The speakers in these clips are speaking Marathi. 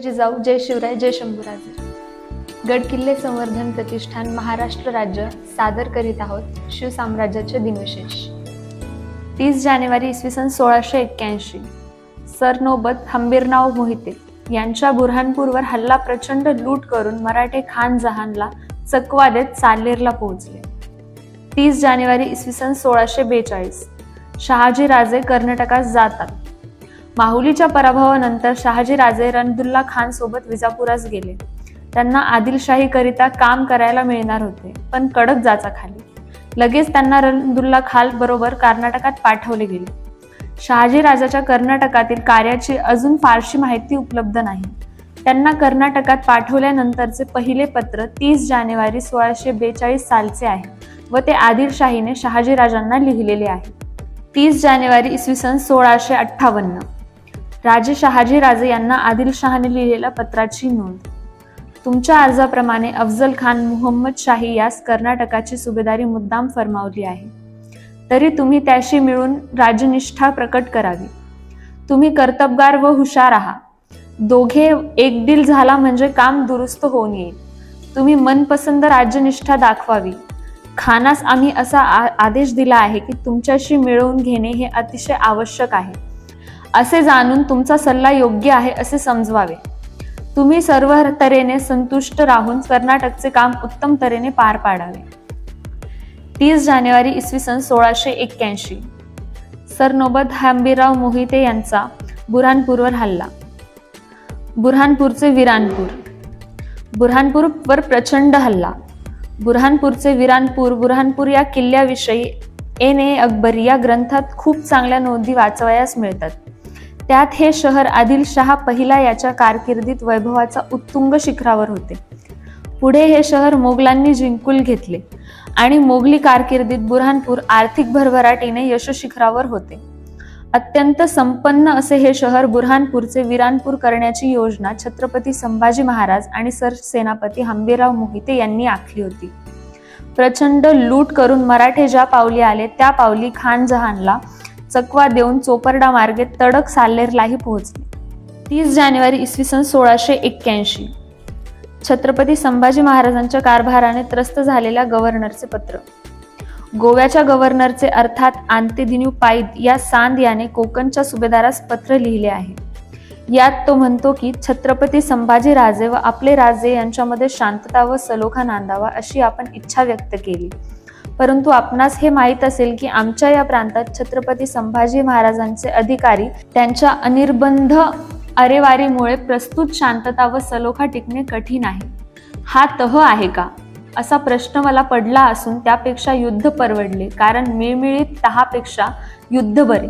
जिजाऊ जय शिवराय जय शंभूराजे. गड किल्ले संवर्धन प्रतिष्ठान महाराष्ट्र राज्य सादर करीत आहोत शिवसाम्राज्याचे दिनविशेष. तीस जानेवारी इसवी सन सोळाशे एक्क्याऐंशी. सरनोबत हंबीरनाव मोहिते यांच्या बुरहानपूरवर हल्ला प्रचंड लूट करून मराठे खान जहानला चकवा देत साल्हेरला पोहोचले. तीस जानेवारी इसवी सन सोळाशे बेचाळीस. शहाजीराजे कर्नाटकात जातात. माहुलीच्या पराभवानंतर शहाजीराजे रणदुल्ला खान सोबत विजापुरास गेले. त्यांना आदिलशाहीकरिता काम करायला मिळणार होते पण कडक जाचा खाली लगेच त्यांना रणदुल्ला खाल बरोबर कर्नाटकात पाठवले गेले. शहाजीराजाच्या कर्नाटकातील कार्याची अजून फारशी माहिती उपलब्ध नाही. त्यांना कर्नाटकात पाठवल्यानंतरचे पहिले पत्र तीस जानेवारी सोळाशे बेचाळीस सालचे आहे व ते आदिलशाहीने शहाजी राजांना लिहिलेले आहे. तीस जानेवारी इसवी सन सोळाशे अठ्ठावन्न. राजे शहाजी राजे यांना आदिलशहाने लिहिलेल्या पत्राची नोंद. तुमच्या अर्जाप्रमाणे अफजल खान मुहम्मद शाही यास कर्नाटकाची सुभेदारी मुद्दाम फरमावली आहे. तरी तुम्ही त्याशी मिळून राजनिष्ठा प्रकट करावी. तुम्ही कर्तबगार व हुशार आहात. दोघे एकदिल झाला म्हणजे काम दुरुस्त होऊन येईल. तुम्ही मनपसंत राज्यनिष्ठा दाखवावी. खानास आम्ही असा आ- आदेश दिला आहे की तुमच्याशी मिळवून घेणे हे अतिशय आवश्यक आहे. असे जाणून तुमचा सल्ला योग्य आहे असे समजवावे. तुम्ही सर्व तऱ्हेने संतुष्ट राहून कर्नाटकचे काम उत्तम तऱ्हेने पार पाडावे. तीस जानेवारी इसवी सन सोळाशे एक्क्याऐंशी. सरनोबत हांबीराव मोहिते यांचा बुऱ्हाणपूरवर हल्ला. बुऱ्हाणपूरचे विरानपूर. बुऱ्हाणपूरवर प्रचंड हल्ला. बुऱ्हाणपूरचे विरानपूर बुऱ्हाणपूर या किल्ल्याविषयी एन ए अकबर या ग्रंथात खूप चांगल्या नोंदी वाचवयास मिळतात. त्यात हे शहर आदिलशहा पहिला याच्या कारकिर्दीत वैभवाचा उत्तुंग शिखरावर होते. पुढे हे शहर मोगलांनी जिंकून घेतले आणि मोगली कारकिर्दीत बुरहानपूर आर्थिक भरभराटीने यशशिखरावर होते. अत्यंत संपन्न असे हे शहर बुरहानपूरचे विरानपूर करण्याची योजना छत्रपती संभाजी महाराज आणि सरसेनापती हंबीरराव मोहिते यांनी आखली होती. प्रचंड लूट करून मराठे ज्या पावली आले त्या पावली खानजहानला चकवा देऊन चोपरडा मार्गे तडक साल्लेरलाही पोहोचले. तीस जानेवारी इसवी सन सोळाशे एक्क्याऐंशी. छत्रपती संभाजी महाराजांच्या कारभाराने त्रस्त झालेल्या गव्हर्नरचे पत्र. गोव्याच्या गव्हर्नरचे अर्थात आंतेदिन्यू पाईत या सांद याने कोकणच्या सुभेदारास पत्र लिहिले आहे. यात तो म्हणतो की छत्रपती संभाजी राजे व आपले राजे यांच्यामध्ये शांतता व सलोखा नांदावा अशी आपण इच्छा व्यक्त केली. परंतु आपणास हे माहीत असेल की आमच्या या प्रांतात छत्रपती संभाजी महाराजांचे अधिकारी त्यांच्या अनिर्बंध अरेवारीमुळे प्रस्तुत शांतता व सलोखा टिकणे कठीण आहे. हा तह आहे का? असा प्रश्न मला पडला असून त्यापेक्षा युद्ध परवडले कारण मिळमिळीत तहापेक्षा युद्ध बरे.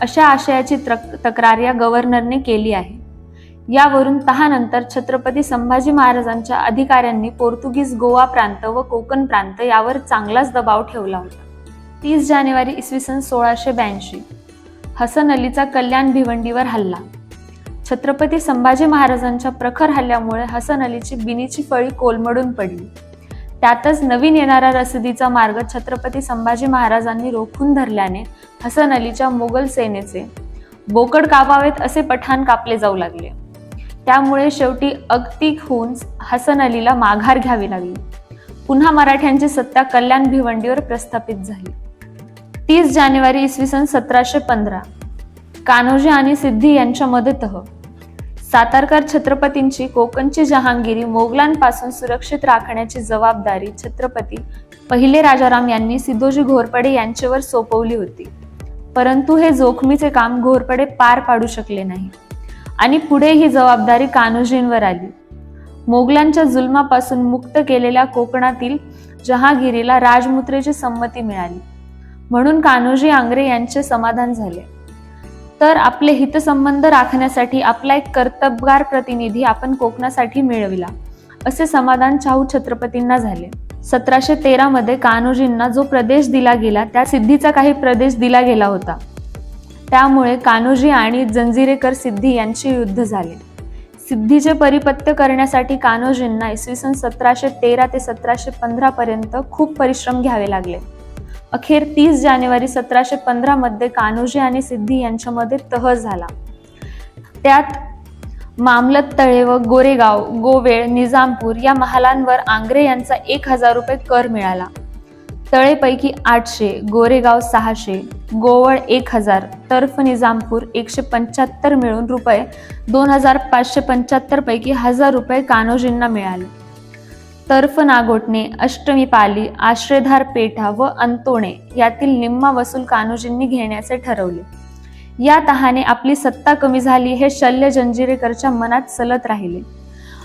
अशा आशयाची तक्रार या गव्हर्नरने केली आहे. यावरून तहानंतर छत्रपती संभाजी महाराजांच्या अधिकाऱ्यांनी पोर्तुगीज गोवा प्रांत व कोकण प्रांत यावर चांगलाच दबाव ठेवला होता. तीस जानेवारी इसवी सन सोळाशे ब्याऐंशी. हसन अलीचा कल्याण भिवंडीवर हल्ला. छत्रपती संभाजी महाराजांच्या प्रखर हल्ल्यामुळे हसन अलीची बिनीची फळी कोलमडून पडली. त्यातच नवीन येणारा रसदीचा मार्ग छत्रपती संभाजी महाराजांनी रोखून धरल्याने हसन अलीच्या मोगल सेनेचे बोकड कापावेत असे पठाण कापले जाऊ लागले. त्यामुळे शेवटी अगतिक होऊन हसन अलीला माघार घ्यावी लागली. पुन्हा मराठ्यांची सत्ता कल्याण भिवंडीवर प्रस्थापित झाली. तीस जानेवारी इसवी सन सतराशे पंधरा. कान्होजी आणि सिद्धी यांच्या मदतह सातारकर छत्रपतींची कोकणची जहांगिरी मोगलांपासून सुरक्षित राखण्याची जबाबदारी छत्रपती पहिले राजाराम यांनी सिद्धोजी घोरपडे यांच्यावर सोपवली होती. परंतु हे जोखमीचे काम घोरपडे पार पाडू शकले नाही. आणि पुढे ही जबाबदारी कान्होजींवर आली. मोगलांच्या जुलमापासून मुक्त केलेल्या कोकणातील जहागिरीला राजमुद्रेची संमती मिळाली. म्हणून कान्होजी आंग्रे यांचे समाधान झाले. तर आपले हितसंबंध राखण्यासाठी आपला एक कर्तबगार प्रतिनिधी आपण कोकणासाठी मिळविला असे समाधान शाहू छत्रपतींना झाले. सतराशे तेरामध्ये कान्होजींना जो प्रदेश दिला गेला त्या सिद्धीचा काही प्रदेश दिला गेला होता. त्यामुळे कान्होजी आणि जंजिरेकर सिद्धी यांचे युद्ध झाले. सिद्धीचे परिपत्य करण्यासाठी कान्होजींना इसवी सन सतराशे तेरा ते सतराशे पंधरा पर्यंत खूप परिश्रम घ्यावे लागले. अखेर तीस जानेवारी सतराशे पंधरा मध्ये कान्होजी आणि सिद्धी यांच्यामध्ये तह झाला. त्यात मामलत तळे व गोरेगाव गोवेळ निजामपूर या महालांवर आंग्रे यांचा एक हजार रुपये कर मिळाला. तळेपैकी आठशे गोरेगाव सहाशे गोवळ एक हजार तर्फ निजामपूर एकशे पंच्याहत्तर मिळून रुपये दोन हजार पाचशे पंच्याहत्तर पैकी हजार रुपये कान्होजींना मिळाले. तर्फ नागोटणे अष्टमी पाली आश्रयधार पेठा व अंतोणे यातील निम्मा वसूल कान्होजींनी घेण्याचे ठरवले. या तहाने आपली सत्ता कमी झाली हे शल्य जंजिरेकरच्या मनात चलत राहिले.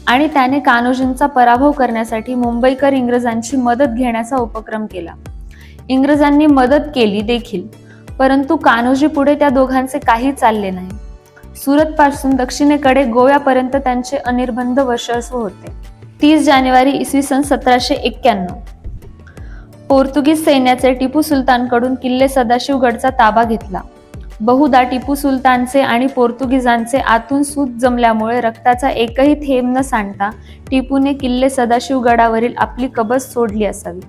आणि त्याने कान्होजींचा पराभव करण्यासाठी मुंबईकर इंग्रजांची मदत घेण्याचा उपक्रम केला. इंग्रजांनी मदत केली देखील परंतु कान्होजी पुढे त्या दोघांचे काही चालले नाही. सुरत पासून दक्षिणेकडे गोव्यापर्यंत त्यांचे अनिर्बंध वर्षस्व होते. तीस जानेवारी इसवी सन सतराशे एक्क्याण्णव. पोर्तुगीज सैन्याचे टिपू सुलतानकडून किल्ले सदाशिवगडचा ताबा घेतला. बहुधा टिपू सुलतानचे आणि पोर्तुगीजांचे आतून सूत जमल्यामुळे रक्ताचा एकही थेंब न सांडता टिपूने किल्ले सदाशिवगडावरील आपली कबस सोडली असावी.